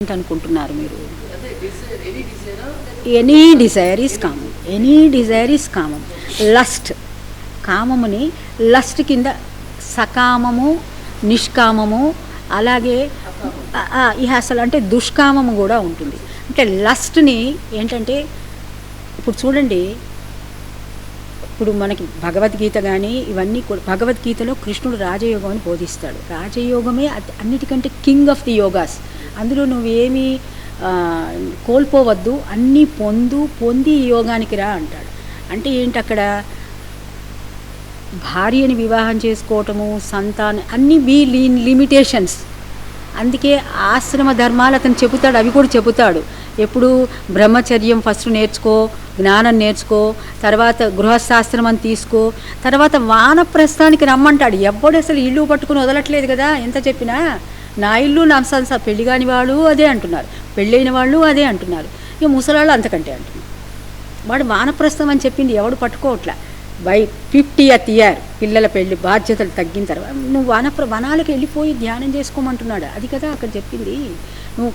అనుకుంటున్నారు మీరు? Any desire is కామం ఎనీ డిజైర్ ఈస్ కామం లస్ట్ కామముని లస్ట్ కింద సకామము నిష్కామము అలాగే ఇహ అసలు అంటే దుష్కామము కూడా ఉంటుంది. అంటే లస్ట్ని ఏంటంటే ఇప్పుడు చూడండి ఇప్పుడు మనకి భగవద్గీత కానీ ఇవన్నీ కూడా భగవద్గీతలో కృష్ణుడు రాజయోగం అని బోధిస్తాడు. రాజయోగమే అన్నిటికంటే కింగ్ ఆఫ్ ది యోగాస్. అందులో నువ్వేమి కోల్పోవద్దు అన్నీ పొందు పొంది యోగానికి రా అంటాడు. అంటే ఏంటి అక్కడ భార్యని వివాహం చేసుకోవటము సంతానం అన్నీ బీ లిమిటేషన్స్. అందుకే ఆశ్రమ ధర్మాలు అతను చెబుతాడు అవి కూడా చెబుతాడు. ఎప్పుడు బ్రహ్మచర్యం ఫస్ట్ నేర్చుకో జ్ఞానం నేర్చుకో తర్వాత గృహశాస్త్రం అని తీసుకో తర్వాత వానప్రస్థానికి రమ్మంటాడు. ఎవ్వడు అసలు ఇల్లు పట్టుకుని వదలట్లేదు కదా ఎంత చెప్పినా? నా ఇల్లు నా సంస పెళ్ళి కాని వాళ్ళు అదే అంటున్నారు. పెళ్ళైన వాళ్ళు అదే అంటున్నారు. ఇక ముసలాళ్ళు అంతకంటే అంటున్నారు. వాడు వానప్రస్థం అని చెప్పింది ఎవడు పట్టుకోవట్లా? బై ఫిఫ్టీ అత్ ఇయర్ పిల్లల పెళ్ళి బాధ్యతలు తగ్గిన తర్వాత నువ్వు వనప్ర వనాలకు వెళ్ళిపోయి ధ్యానం చేసుకోమంటున్నాడు? అది కదా అక్కడ చెప్పింది. నువ్వు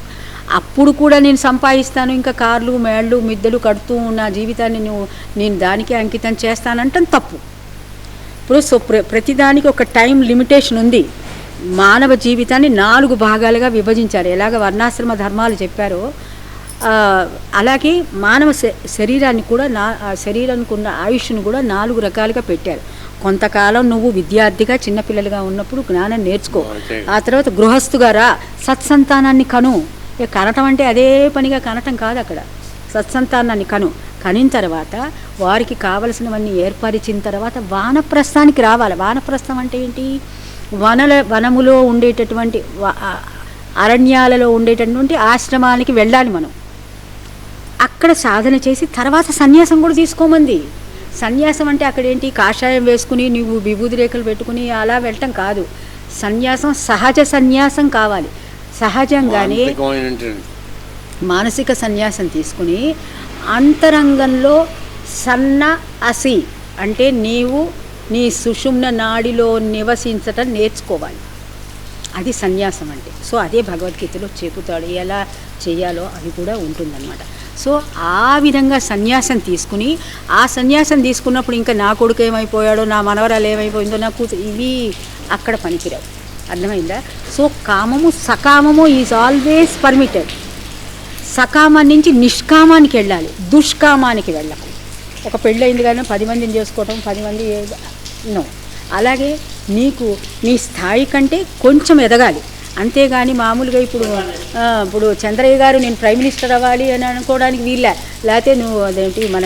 అప్పుడు కూడా నేను సంపాదిస్తాను ఇంకా కార్లు మేళ్ళు మిద్దెలు కడుతూ నా జీవితాన్ని నువ్వు నేను దానికే అంకితం చేస్తానంటాం తప్పు. ఇప్పుడు సో ప్ర ప్రతిదానికి ఒక టైం లిమిటేషన్ ఉంది. మానవ జీవితాన్ని నాలుగు భాగాలుగా విభజించారు. ఎలాగ వర్ణాశ్రమ ధర్మాలు చెప్పారో అలాగే మానవ శ- శరీరాన్ని కూడా నా శరీరానికి ఉన్న ఆయుష్ను కూడా నాలుగు రకాలుగా పెట్టారు. కొంతకాలం నువ్వు విద్యార్థిగా చిన్నపిల్లలుగా ఉన్నప్పుడు జ్ఞానం నేర్చుకో. ఆ తర్వాత గృహస్థుగా రా. సత్సంతానాన్ని కను. ఇక కనటం అంటే అదే పనిగా కనటం కాదు అక్కడ. సత్సంతానాన్ని కను. కనిన తర్వాత వారికి కావలసినవన్నీ ఏర్పరిచిన తర్వాత వానప్రస్థానికి రావాలి. వానప్రస్థం అంటే ఏంటి? వనల వనములో ఉండేటటువంటి అరణ్యాలలో ఉండేటటువంటి ఆశ్రమానికి వెళ్ళాలి మనం. అక్కడ సాధన చేసి తర్వాత సన్యాసం కూడా తీసుకోమంది. సన్యాసం అంటే అక్కడ ఏంటి కాషాయం వేసుకుని నువ్వు విభూది రేఖలు పెట్టుకుని అలా వెళ్ళటం కాదు. సన్యాసం సహజ సన్యాసం కావాలి. సహజంగానే మానసిక సన్యాసం తీసుకుని అంతరంగంలో సన్న అసి అంటే నీవు నీ సుషుమ్న నాడిలో నివసించటం నేర్చుకోవాలి. అది సన్యాసం అంటే. సో అదే భగవద్గీతలో చెబుతాడు ఎలా చేయాలో అది కూడా ఉంటుందన్నమాట. సో ఆ విధంగా సన్యాసం తీసుకుని ఆ సన్యాసం తీసుకున్నప్పుడు ఇంకా నా కొడుకు ఏమైపోయాడో నా మనవరాలు ఏమైపోయిందో నా కూతురు ఇవి అక్కడ పనికిరావు. అర్థమైందా? సో కామము సకామము ఈజ్ ఆల్వేస్ పర్మిటెడ్ సకామం నుంచి నిష్కామానికి వెళ్ళాలి దుష్కామానికి వెళ్ళకు ఒక పెళ్ళయింది కానీ పది మందిని చేసుకోవటం పది మంది నో. అలాగే నీకు నీ స్థాయి కంటే కొంచెం ఎదగాలి. అంతేగాని మామూలుగా ఇప్పుడు ఇప్పుడు చంద్రయ్య గారు నేను ప్రైమ్ మినిస్టర్ అవ్వాలి అని అనుకోవడానికి వీళ్ళే లేకపోతే నువ్వు అదేంటి మన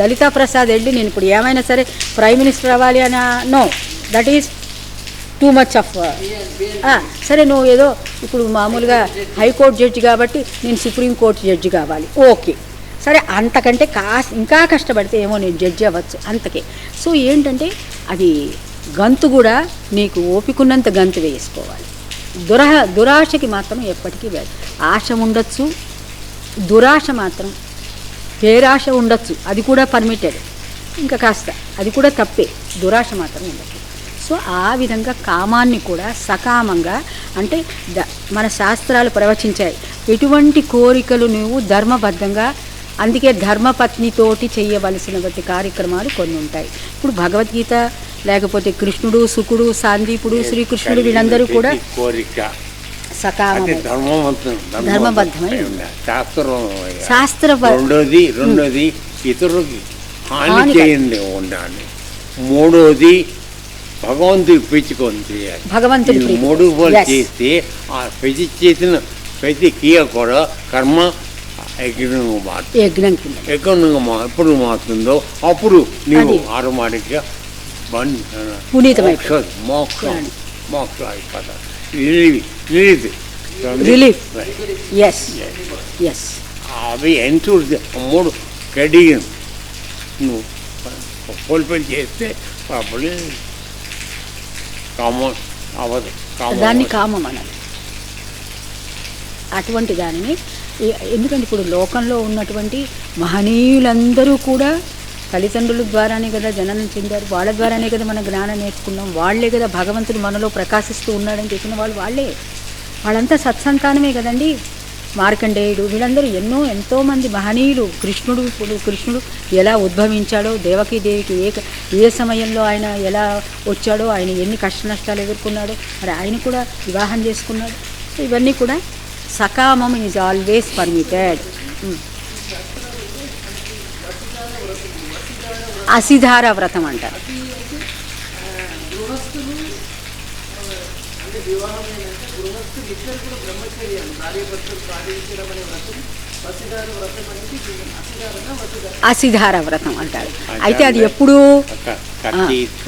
లలితా ప్రసాద్ వెళ్ళి నేను ఇప్పుడు ఏమైనా సరే ప్రైమ్ మినిస్టర్ అవ్వాలి అని no that is too much of సరే నువ్వు ఏదో ఇప్పుడు మామూలుగా హైకోర్టు జడ్జి కాబట్టి నేను సుప్రీంకోర్టు జడ్జి కావాలి. ఓకే. సరే అంతకంటే కాస్ ఇంకా కష్టపడితే ఏమో నేను జడ్జి అవ్వచ్చు అంతకే. సో ఏంటంటే అది గంతు కూడా నీకు ఓపికన్నంత గంతు వేసుకోవాలి. దురహ దురాశకి మాత్రం ఎప్పటికీ వెళ్ళ ఆశ ఉండొచ్చు దురాశ మాత్రం పేరాశ ఉండొచ్చు అది కూడా పర్మిటెడ్ ఇంకా కాస్త అది కూడా తప్పే దురాశ మాత్రం ఉండదు సో ఆ విధంగా కామాన్ని కూడా సకామంగా అంటే ద మన శాస్త్రాలు ప్రవచించాయి. ఎటువంటి కోరికలు నువ్వు ధర్మబద్ధంగా అందుకే ధర్మపత్నితోటి చేయవలసినటువంటి కార్యక్రమాలు కొన్ని ఉంటాయి ఇప్పుడు భగవద్గీత లేకపోతే కృష్ణుడు సుకుడు సాందీపుడు శ్రీకృష్ణుడు వీళ్ళందరూ కూడా కోరిక ధర్మబద్ధమై. శాస్త్రం రెండోది రెండోది ఇతరులకి హాని చేయండి ఉండాలి మూడోది భగవంతుడి పెంచుకొని చేయాలి భగవంతుడి ప్రీతి. మూడు పోలు. చేస్తే ఆ పెంచి చేసిన ప్రతి క్రియ కూడా కర్మ యజ్ఞంగా మారుతుంది యజ్ఞంగా ఎప్పుడు మారుతుందో అప్పుడు నీవు. ఆటోమేటిక్గా పునీతమైపోతుంది. మోక్ష మోక్షం అయిపోతారు రిలీఫ్ ఎస్ ఎస్ అవి ఎన్సూర్ మూడు కడిగి నువ్వు కోల్పోయి చేస్తే అప్పుడు కామ అవ్వదు కామ దాన్ని. కామం అనాలి. అటువంటి దానిని ఎందుకంటే ఇప్పుడు లోకంలో ఉన్నటువంటి మహనీయులందరూ కూడా తల్లిదండ్రుల ద్వారానే కదా జననం చెందారు వాళ్ళ ద్వారానే కదా మనం జ్ఞానం నేర్చుకున్నాం వాళ్ళే కదా భగవంతుడు మనలో ప్రకాశిస్తూ ఉన్నాడని చెప్పిన వాళ్ళు వాళ్ళే. వాళ్ళంతా సత్సంతానమే కదండి. మార్కండేయుడు వీళ్ళందరూ ఎన్నో ఎంతోమంది మహనీయులు కృష్ణుడు ఇప్పుడు కృష్ణుడు ఎలా ఉద్భవించాడో దేవికి ఏ ఏ సమయంలో ఆయన ఎలా వచ్చాడో ఆయన ఎన్ని కష్ట నష్టాలు ఎదుర్కొన్నాడో మరి ఆయన కూడా వివాహం చేసుకున్నాడు. ఇవన్నీ కూడా సకామం ఈజ్ ఆల్వేస్ పర్మిటెడ్. అసిధార వ్రతం అంటారు. అసిధార వ్రతం అంటారు. అయితే అది ఎప్పుడు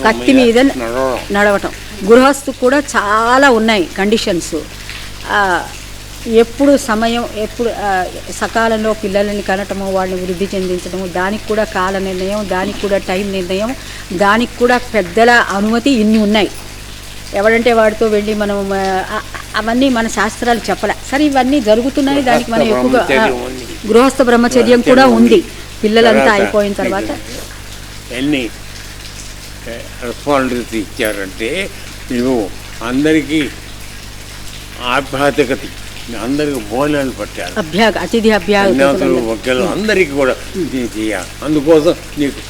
కత్తి మీద నడవటం. గృహస్థు కూడా చాలా ఉన్నాయి కండిషన్స్ ఎప్పుడు సమయం ఎప్పుడు సకాలంలో పిల్లలని కనటము వాళ్ళని వృద్ధి చెందించడము దానికి కూడా కాల నిర్ణయం దానికి కూడా టైం నిర్ణయం దానికి కూడా పెద్దల అనుమతి ఇన్ని ఉన్నాయి ఎవడంటే వాడితో వెళ్ళి మనం అవన్నీ మన శాస్త్రాలు చెప్పలే సరే ఇవన్నీ జరుగుతున్నాయి దానికి మనం ఎక్కువగా. గృహస్థ బ్రహ్మచర్యం కూడా ఉంది. పిల్లలంతా అయిపోయిన తర్వాత ఎన్ని రెస్పాన్సిబిలిటీ ఇచ్చారంటే నువ్వు అందరికీ ఆధ్యాత్మికత అందరికి భోజనాలు పట్టారు అభ్యాగ అతిథి సన్యాసులు అభ్యాగ వక్కలు అందరికీ కూడా చేయాలి అందుకోసం నీకు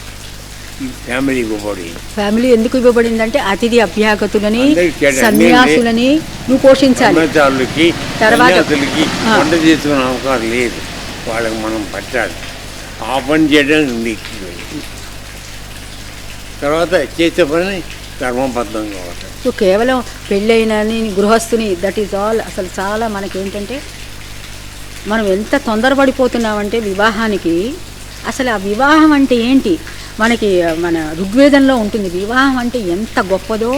ఫ్యామిలీ ఇవ్వబడి. ఫ్యామిలీ ఎందుకు ఇవ్వబడిందంటే అతిథి అభ్యాగతులని. సన్యాసులని నువ్వు పోషించాలి. తర్వాత-. వంట చేసుకునే అవకాశం లేదు. వాళ్ళకి మనం పట్టాలి. ఆ పని చేయడానికి నీకు తర్వాత చేసే పని ధర్మబద్ధంగా సో కేవలం పెళ్ళైనని గృహస్థుని దట్ ఈజ్ ఆల్ అసలు చాలా మనకి ఏంటంటే మనం ఎంత తొందరపడిపోతున్నామంటే వివాహానికి అసలు ఆ వివాహం అంటే ఏంటి? మనకి మన ఋగ్వేదంలో ఉంటుంది వివాహం అంటే ఎంత గొప్పదో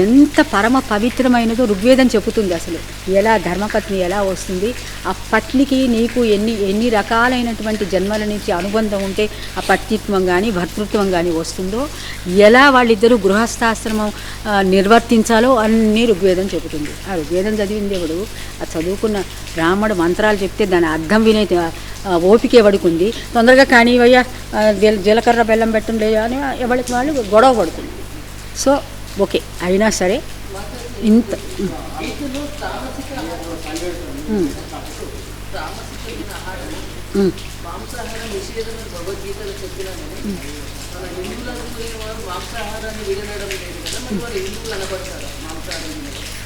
ఎంత పరమ పవిత్రమైనదో ఋగ్వేదం చెబుతుంది అసలు. ఎలా ధర్మపత్ని ఎలా వస్తుంది? ఆ పత్నికి నీకు ఎన్ని ఎన్ని రకాలైనటువంటి జన్మల నుంచి అనుబంధం ఉంటే ఆ పత్నిత్వం కానీ భర్తృత్వం కానీ వస్తుందో ఎలా వాళ్ళిద్దరూ గృహస్థాశ్రమం నిర్వర్తించాలో అన్నీ ఋగ్వేదం చెబుతుంది. ఆ ఋగ్వేదం చదివింది ఎవడు ఆ చదువుకున్న బ్రాహ్మడు మంత్రాలు చెప్తే దాని అర్థం వినే ఓపిక ఎవడికి తొందరగా కానివయ్యా ఆ, జీలకర్ర బెల్లం పెట్టండి అని ఎవరికి వాళ్ళు గొడవ పడుతుంది. సో ఓకే అయినా సరే ఇంత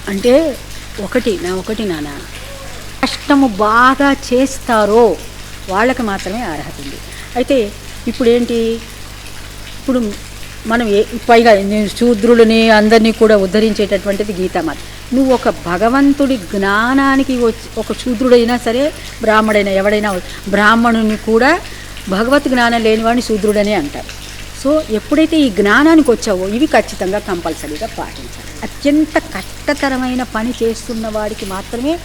అంటే ఒకటి నా ఒకటి నాన్న కష్టము బాగా చేస్తారో వాళ్ళకి మాత్రమే అర్హత ఉంది. అయితే ఇప్పుడు ఏంటి ఇప్పుడు మనం ఏ పైగా నేను శూద్రులని అందరినీ కూడా ఉద్ధరించేటటువంటిది గీతామాత నువ్వు ఒక భగవంతుడి జ్ఞానానికి వచ్చి ఒక శూద్రుడైనా సరే బ్రాహ్మడైనా ఎవడైనా బ్రాహ్మణుని కూడా భగవత్ జ్ఞానం లేనివాడిని శూద్రుడనే అంటారు. సో ఎప్పుడైతే ఈ జ్ఞానానికి వచ్చావో ఇవి ఖచ్చితంగా కంపల్సరీగా పాటించాలి. అత్యంత కష్టతరమైన పని చేస్తున్న వాడికి మాత్రమే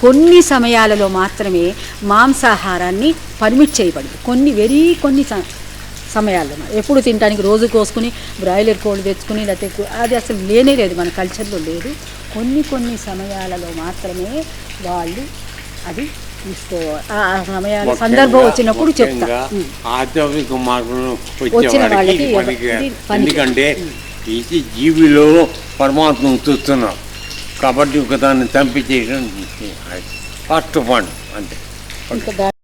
కొన్ని సమయాలలో మాత్రమే మాంసాహారాన్ని పర్మిట్ చేయబడింది. కొన్ని వెరీ కొన్ని స- సమయాల్లో ఎప్పుడు తినడానికి రోజు కోసుకుని బ్రాయిలర్ కోళ్ళు తెచ్చుకుని లేకపోతే అది అసలు లేనే లేదు మన కల్చర్లో లేదు. కొన్ని కొన్ని సమయాలలో మాత్రమే వాళ్ళు అది తీసుకోవాలి సందర్భం వచ్చినప్పుడు చెప్తా. ఆధ్యాత్మిక మార్గంలో వచ్చిన వాళ్ళకి ఇది ఇది. ఎందుకంటే ఈ జీవిలో పరమాత్మను చూస్తున్నాం. కాబట్టి ఒక దాన్ని చంపించేయడం ఫస్ట్ పాయింట్ అంతే. దా-